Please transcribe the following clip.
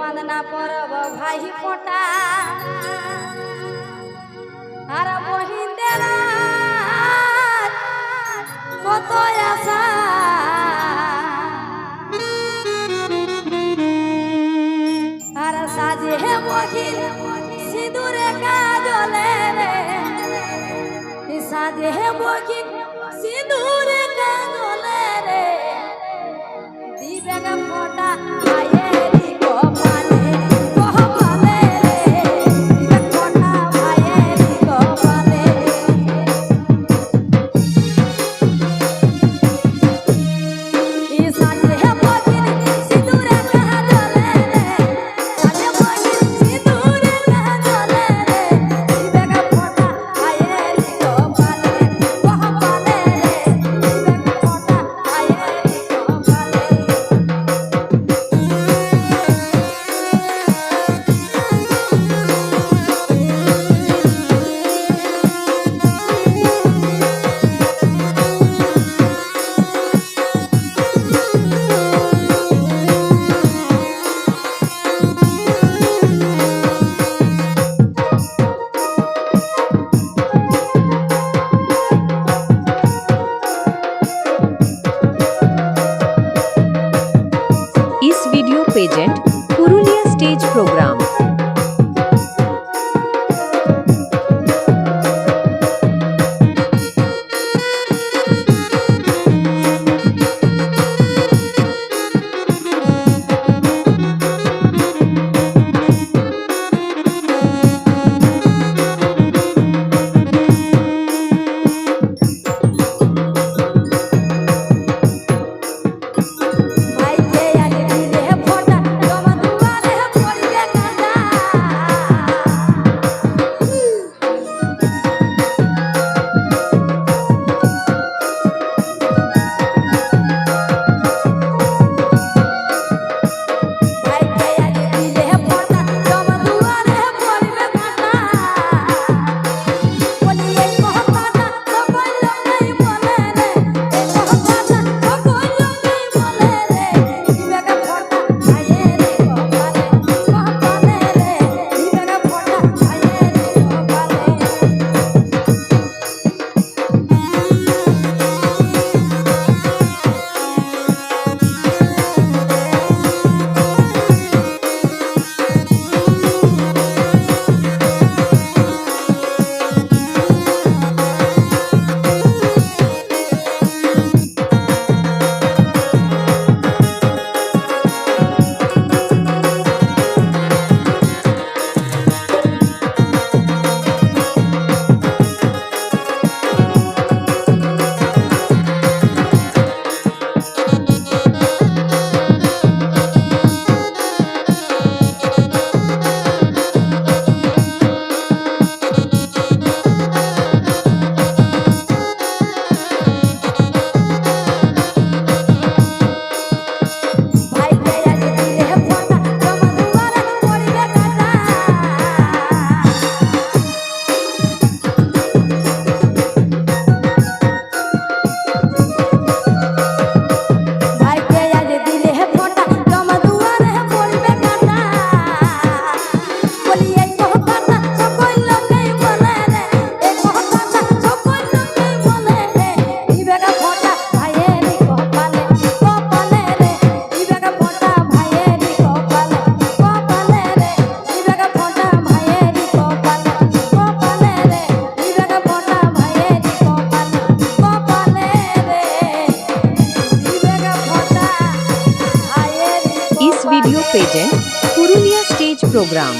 বাঁধনা পরব ভাই পটা আর মহিন্দের কত আশা আর সাজে হে মহিল সিঁদুরে কাজলে রে সাজে হে সিঁদুর pageant Purulia stage program patent Purulia stage program.